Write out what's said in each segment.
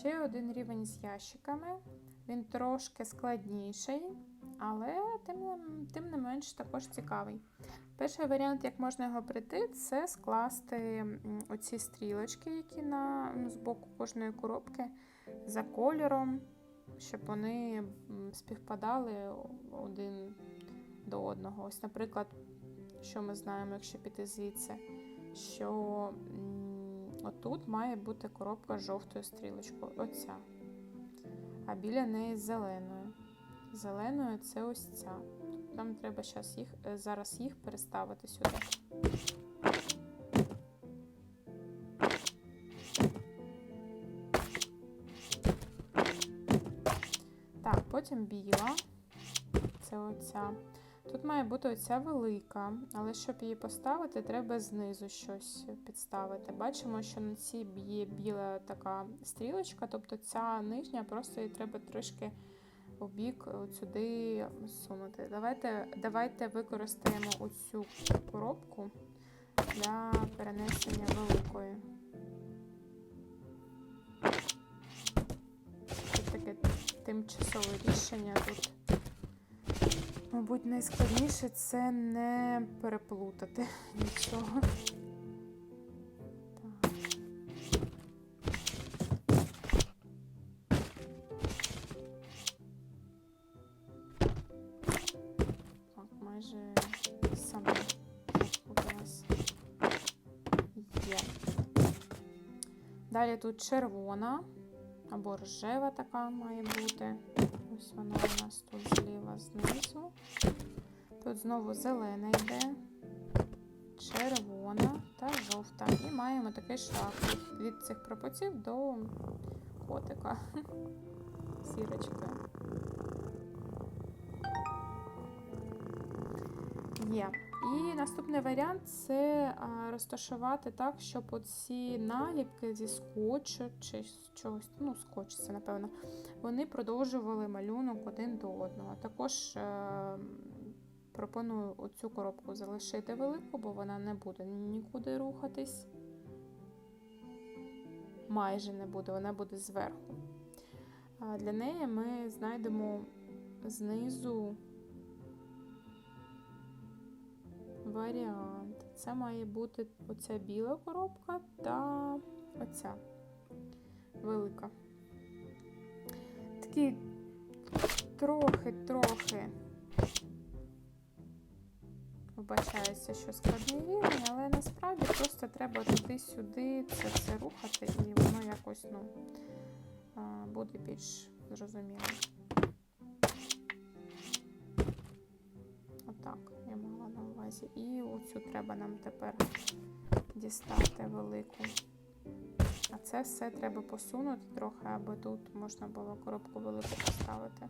Ще один рівень з ящиками. Він трошки складніший, але тим, тим не менш також цікавий. Перший варіант, як можна його прийти, це скласти оці стрілочки, які на ну, з боку кожної коробки за кольором, щоб вони співпадали один до одного. Ось, наприклад, що ми знаємо, якщо піти звідси, що отут має бути коробка з жовтою стрілочкою. Оця. А біля неї зеленою. Зеленою це ось ця. Нам треба їх, е, зараз їх переставити сюди. Так, потім біла. Це оця. Тут має бути оця велика, але щоб її поставити, треба знизу щось підставити. Бачимо, що на цій є біла така стрілочка, тобто ця нижня, просто її треба трішки у бік сюди сунути. Давайте, давайте використаємо оцю коробку для перенесення великої. Це таке тимчасове рішення тут. Мабуть, найскладніше це не переплутати нічого. Майже сама запуталась. Є. Далі тут червона або рожева така має бути. Ось вона у нас тут зліва знизу. Тут знову зелена йде, червона та жовта. І маємо такий шлях від- цих пропотів до котика. Сірочкою. Є. І наступний варіант це розташувати так, щоб оці наліпки зі скотчу чи з чогось, ну, скотч це, напевно, вони продовжували малюнок один до одного. Також е, пропоную оцю коробку залишити велику, бо вона не буде нікуди рухатись. Майже не буде, вона буде зверху. Для неї ми знайдемо знизу варіант. Це має бути оця біла коробка та оця велика. Такі трохи-трохи вбачається, що складний рівень, але насправді просто треба туди-сюди це все рухати, і воно якось ну, буде більш зрозуміло. І оцю треба нам тепер дістати велику. А це все треба посунути трохи, аби тут можна було коробку велику поставити.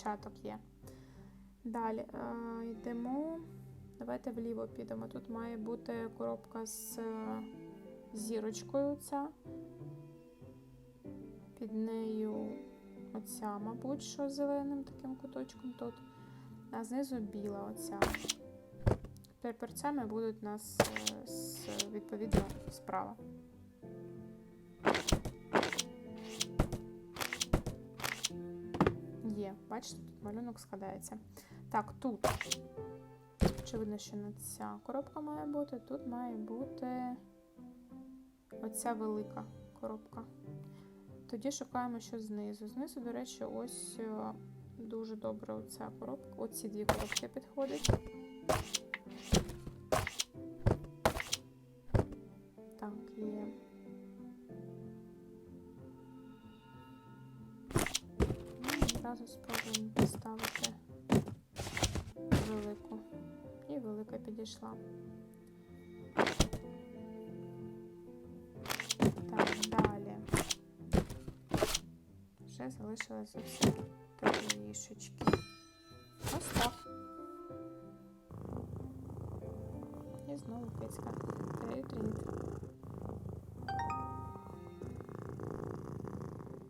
Початок є. Далі е, йдемо. Давайте вліво підемо. Тут має бути коробка з е, зірочкою ця. Під нею оця, мабуть, що зеленим таким куточком тут. А знизу біла оця. Прапорцями будуть у нас е, відповідно справа. Бачите, тут малюнок складається. Так, тут. Очевидно, що не ця коробка має бути. Тут має бути оця велика коробка. Тоді шукаємо, що знизу. Знизу, до речі, ось е, дуже добре оця коробка. Оці дві коробки підходять. одразу спробуємо поставити велику. І велика підійшла. Так, далі. Вже залишилося все трішечки. Ось так. І знову пицька. Трейтрейд.